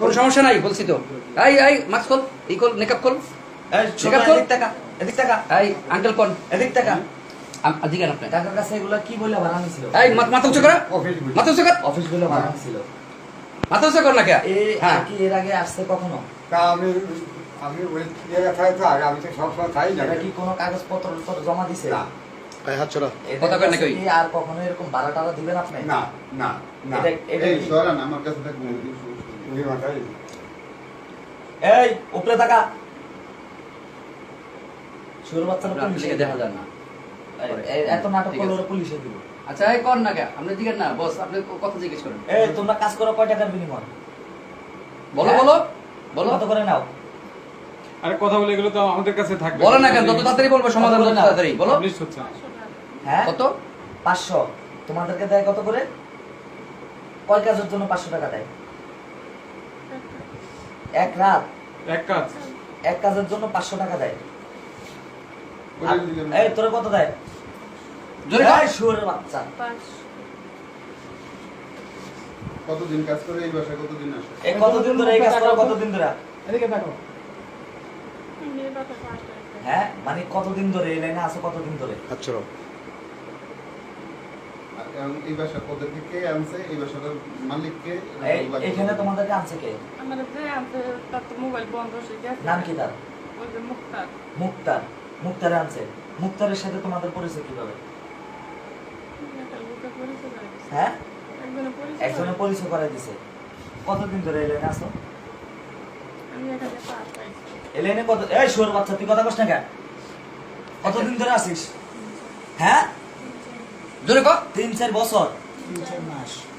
কোনো সমস্যা নাই বলছি তো। এই এই মাস্ক খোল এই খোল মেকআপ খোল। মেকআপ খোল। টাকা এদিক টাকা এই আঙ্কেল কোন? এদিক টাকা দিকেন আপনি। টাকার কাছে এগুলা কি বলে ভাড়া নিছিল? এই মাথা উঁচু কর। মাথা উঁচু কর। অফিস বলে ভাড়া নিছিল। মাথা উঁচু কর না কে? হ্যাঁ। কি এর আগে আসছে কখনো? তা আমি আমি ওই জায়গায় তো আগে আমি তো সবসময় খাই না। কি কোনো কাগজপত্র জমা দিছে? না। আর কখনো এরকম ভাড়া টাড়া দিবেন আপনি? না না না। এটা- আমার কাছে থাকবে। এই উপরে টাকা শুরু বাচ্চা আপনার দেখা যায় না। এত নাটক করলে ওরা পুলিশে দিব। আচ্ছা এই কর না কে? আপনি দিকেন না বস আপনি কথা জিজ্ঞেস করেন। এই তোমরা কাজ করো কয় টাকার বিনিময়? বলো? বলো বলো। কত করে নাও? আরে কথা বলে এগুলো তো আমাদের কাছে থাকবে। বলো না কেন যত তাড়াতাড়ি বলব সমাধান যত না। তাড়াতাড়ি বলো। হচ্ছে হ্যাঁ? কত? পাঁচশো। তোমাদেরকে দেয় কত করে? কয় কাজের জন্য পাঁচশো টাকা দেয়? এক রাত? এক কাজ। এক কাজের জন্য পাঁচশো টাকা দেয়। এই তোরে কত দেয়? জোরে। এই শুয়োরের বাচ্চা। কতদিন কাজ করে এই বাসায়? কতদিন আসে? এই কতদিন ধরে এই কাজ করো? কতদিন ধরে? এদিকে দেখো হ্যাঁ মানে কতদিন ধরে? এই লাইনে আসো কতদিন ধরে? হাত ছড়া এই বাসা ওদেরকে কে আনছে? এই বাসাটার মালিক কে? এই এখানে তোমাদেরকে আনছে কে? আমাদের যে আনতে তার তো মোবাইল বন্ধ হয়ে গেছে। নাম কি তার? ওই যে মুক্তার। মুক্তার। মুক্তারে আনছে। মুক্তারের সাথে তোমাদের পরিচয় কীভাবে। হ্যাঁ? একজনে পরিচয় একজনে করে- পরিচয় করে দিছে। কতদিন ধরে এই লাইনে আসো লাইনে কত এই শুয়োর বাচ্চা তুই কথা কস না কেন? কতদিন ধরে আসিস হ্যাঁ? জোরে কর তিন চার বছর।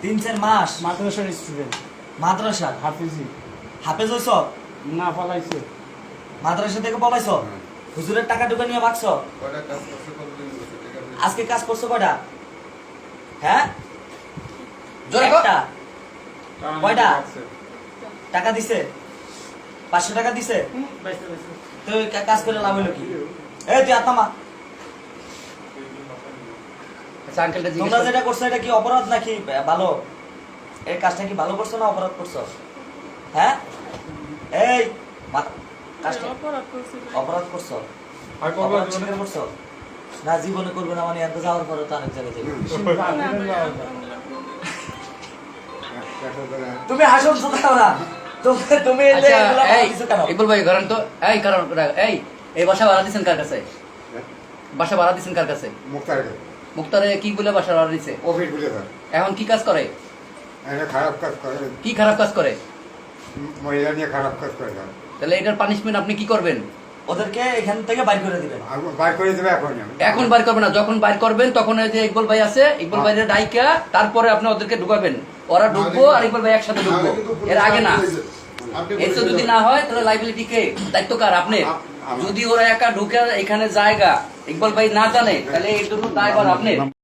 তিন চার মাস। মাদ্রাসার স্টুডেন্ট মাদ্রাসা? হাফিজি। হাফেজ হইছ? না পালাইছে। মাদ্রাসা থেকে পলাইছ? হুজুরের টাকা ঢুকে নিয়ে কয়টা আছে আজকে কাজ করছ কয়টা? হ্যাঁ? জোরে একটা। কয়টা? টাকা দিছে? পাঁচশো টাকা দিছে? তুই কা- কাজ করে লাভ হলো কি? এই তুই আত্মা আঙ্কেলটা জিজ্ঞেস তোমরা যেটা করছ এটা কি অপরাধ নাকি ভালো এই কাজটা কি ভালো করছ না অপরাধ করছ হ্যাঁ এই কাজটা অপরাধ করছি। অপরাধ না জীবনে করবে না মানে এত যাওয়ার পরে তো অনেক জায়গায় তুমি হাসুন শোনাও না তুমি আচ্ছা ইকবাল ভাই কারণ তো এই কারণ এই এই বাসা ভাড়া দিছেন কার কাছে বাসা ভাড়া দিচ্ছেন কার কাছে মুক্তার মুক্তারে কি বলে দিছে? অফিস স্যার এখন কি কাজ করে? খারাপ কাজ করে। কি খারাপ কাজ করে? মহিলা নিয়ে খারাপ কাজ করে স্যার তাহলে এটার পানিশমেন্ট আপনি কি করবেন? ওদেরকে এখান থেকে বাইর করে দিবেন। আর বার করে দেবে এখন। এখন বাইর করবেন না যখন বাইর করবেন তখন এই যে ইকবাল ভাই আছে ইকবাল হ্যাঁ। ভাইয়ের ডাইকা তারপরে আপনি ওদেরকে ঢুকাবেন। ওরা ঢুকবো আর ইকবাল ভাই একসাথে ঢুকবো। এর আগে না। বলে যদি না হয় তাহলে লাইবিলিটি কে? দায়িত্ব কার? আপনি। যদি ওরা একা ঢুকে এখানে জায়গা, ইকবাল ভাই না জানে, তাহলে এর জন্য দায়বার আপনি